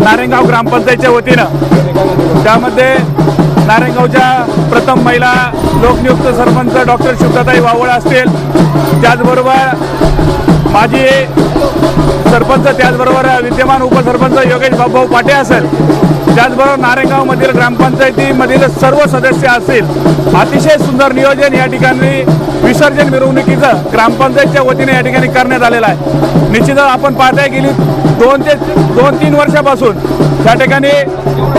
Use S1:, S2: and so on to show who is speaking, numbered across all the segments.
S1: नारायणगाव ग्रामपंचायतच्या वतीनं. त्यामध्ये नारायणगावच्या प्रथम महिला लोकनियुक्त सरपंच डॉक्टर शुभ्रताई वावळ असतील. त्याचबरोबर माजी सरपंच त्याचबरोबर विद्यमान उपसरपंच योगेश बाबू पाटे असेल. त्याचबरोबर नारेगावमधील ग्रामपंचायतीमधील सर्व सदस्य असतील. अतिशय सुंदर नियोजन या ठिकाणी विसर्जन मिरवणुकीचं ग्रामपंचायतच्या वतीने या ठिकाणी करण्यात आलेलं आहे. निश्चितच आपण पाहताय गेली दोन ते दोन तीन वर्षापासून त्या ठिकाणी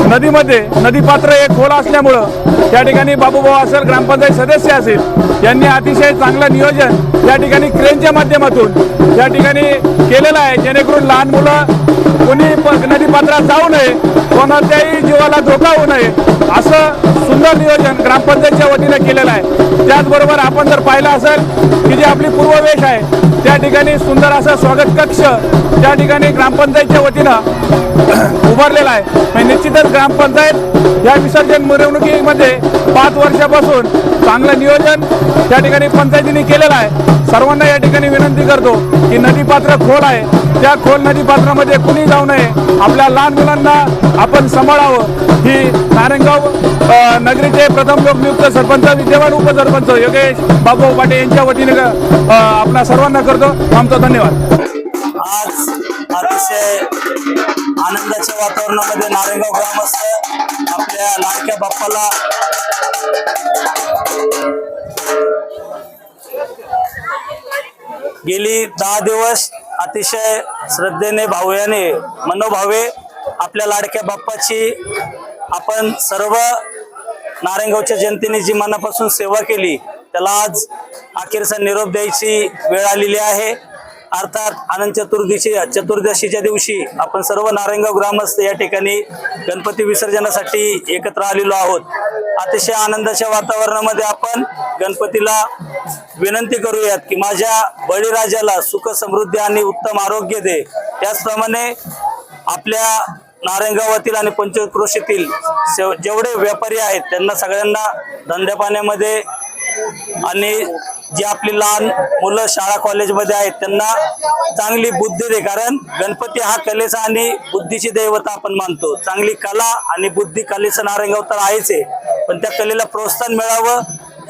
S1: नदीमध्ये नदीपात्र एक खोल असल्यामुळं त्या ठिकाणी बाबूभाऊ असेल ग्रामपंचायत सदस्य असेल यांनी अतिशय चांगलं नियोजन त्या ठिकाणी क्रेनच्या माध्यमातून त्या ठिकाणी केलेलं आहे जेणेकरून लहान मुलं कोणी नदीपात्रात जाऊ नये कोणाच्याही जीवाला धोका होऊ नये असं सुंदर नियोजन ग्रामपंचायतच्या वतीनं केलेलं आहे. त्याचबरोबर आपण जर पाहिलं असेल की जी आपली पूर्ववेश आहे त्या ठिकाणी सुंदर असा स्वागत कक्ष त्या ठिकाणी ग्रामपंचायतच्या वतीनं उभारलेला आहे. म्हणजे निश्चितच ग्रामपंचायत या विसर्जन मिरवणुकीमध्ये पाच वर्षापासून चांगलं नियोजन त्या ठिकाणी पंचायतीने केलेलं आहे. सर्वांना या ठिकाणी विनंती करतो की नदीपात्र खोल आहे. त्या खोल नदीपात्रामध्ये कुणी जाऊ नये आपल्या लहान मुलांना आपण सांभाळावं. ही नारायणगाव नगरीचे प्रथम लोकनियुक्त सरपंच विद्यमान उपसरपंच योगेश बाबू पाटे यांच्या वतीने आपल्या सर्वांना करतो. आमचा धन्यवाद.
S2: आज अतिशय आनंदाच्या वातावरणामध्ये नारायणगाव ग्रामस्थ आपल्या लाडक्या बाप्पाला गेली दहा दिवस अतिशय श्रद्धेने भावयाने मनोभावे आपल्या लाडक्या बाप्पाची आपण सर्व नारायणगावच्या जनतेने जी मनापासून सेवा केली त्याला आज अखेरचा निरोप द्यायची वेळ आलेली आहे. अर्थात आनंद चतुर्दशी चतुर्दशीच्या दिवशी आपण सर्व नारायणगाव ग्रामस्थ या ठिकाणी गणपती विसर्जनासाठी एकत्र आलेलो आहोत. अतिशय आनंदाच्या वातावरणामध्ये आपण गणपतीला विनंती करूयात की माझ्या बळीराजाला सुख समृद्धी आणि उत्तम आरोग्य दे. त्याचप्रमाणे आपल्या नारायणगावातील आणि पंचक्रोशीतील जेवढे व्यापारी आहेत त्यांना सगळ्यांना धंद्या पाण्यामध्ये आणि जी आपली लहान मुलं शाळा कॉलेजमध्ये आहेत त्यांना चांगली बुद्धी दे. कारण गणपती हा कलेचा आणि बुद्धीची दैवता आपण मानतो. चांगली कला आणि बुद्धी कलेचं नारंगाव तर आहेच आहे. पण त्या कलेला प्रोत्साहन मिळावं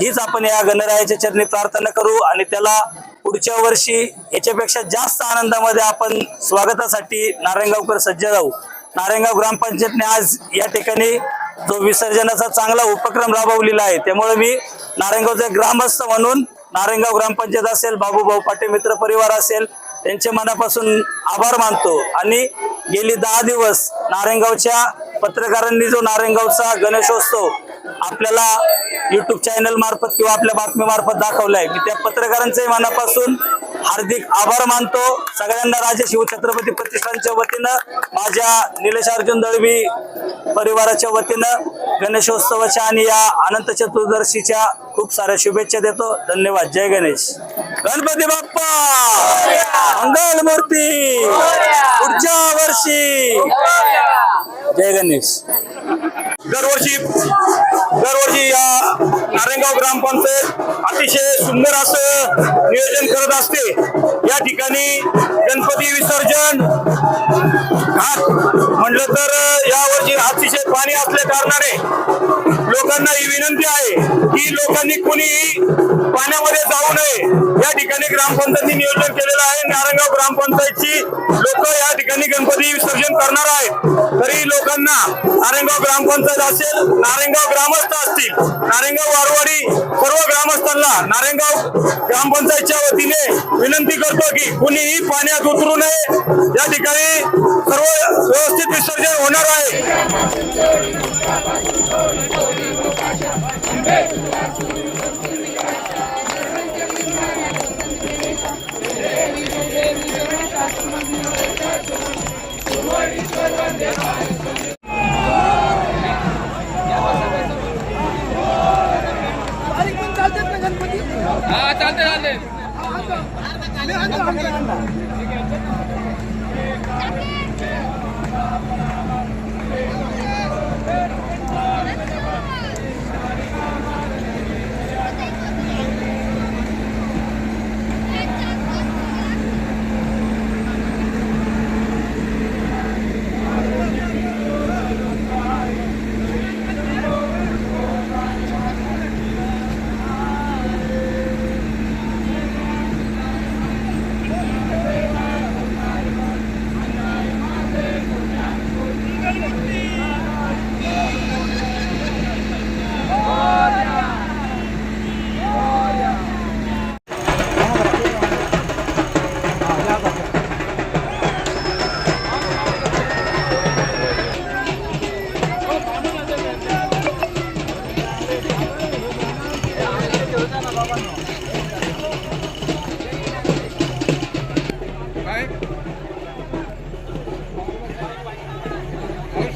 S2: हीच आपण या गणरायाच्या चरणी प्रार्थना करू आणि त्याला पुढच्या वर्षी याच्यापेक्षा जास्त आनंदामध्ये आपण स्वागतासाठी नारायणगावकर सज्ज राहू. नारायणगाव ग्रामपंचायतने आज या ठिकाणी जो विसर्जनाचा चांगला उपक्रम राबवलेला आहे त्यामुळे मी नारायणगावचे ग्रामस्थ म्हणून नारायणगाव ग्रामपंचायत असेल बाबूभाऊ पाटे मित्र परिवार असेल त्यांचे मनापासून आभार मानतो. आणि गेली दहा दिवस नारायणगावच्या पत्रकारांनी जो नारायणगावचा गणेशोत्सव आपल्याला युट्यूब चॅनल मार्फत किंवा आपल्या बातमीमार्फत दाखवला दाखवलाय मी त्या पत्रकारांचे मनापासून हार्दिक आभार मानतो. सगळ्यांना राजे शिवछत्रपती प्रतिष्ठानच्या वतीनं माझ्या निलेश अर्जुन दळवी परिवाराच्या वतीनं गणेशोत्सवाच्या आणि या अनंत चतुर्दशीच्या खूप साऱ्या शुभेच्छा देतो. धन्यवाद. जय गणेश. गणपती बाप्पा! मंगल मूर्ती पुढच्या वर्षी! जय गणेश.
S1: दरवर्षी दरवर्षी या नारायणगाव ग्रामपंचायत अतिशय सुंदर असं नियोजन करत असते. या ठिकाणी गणपती विसर्जन घाट म्हटलं तर यावर्षी अतिशय पाणी असल्या कारणाने लोकांना ही विनंती आहे की लोकांनी कुणीही पाण्यामध्ये जाऊ नये. या ठिकाणी ग्रामपंचायतनी नियोजन केलेलं आहे. नारायणगाव ग्रामपंचायतची लोक या ठिकाणी गणपती विसर्जन करणार आहेत. तरी लोकांना नारायणगाव ग्रामपंचायत असेल नारायणगाव ग्रामस्थ असतील. नारायणगाव वारवाडी सर्व ग्रामस्थांना नारायणगाव ग्रामपंचायतच्या वतीने विनंती करतो की कुणीही पाण्यात उतरू नये. या ठिकाणी सर्व व्यवस्थित विसर्जन होणार आहे.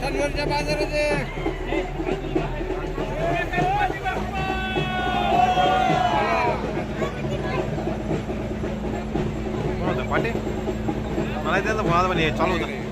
S3: Sanwarja
S1: Bazar'ı पाटे मलाई त्यहाँ त उहाँ पनि चलाउँदैन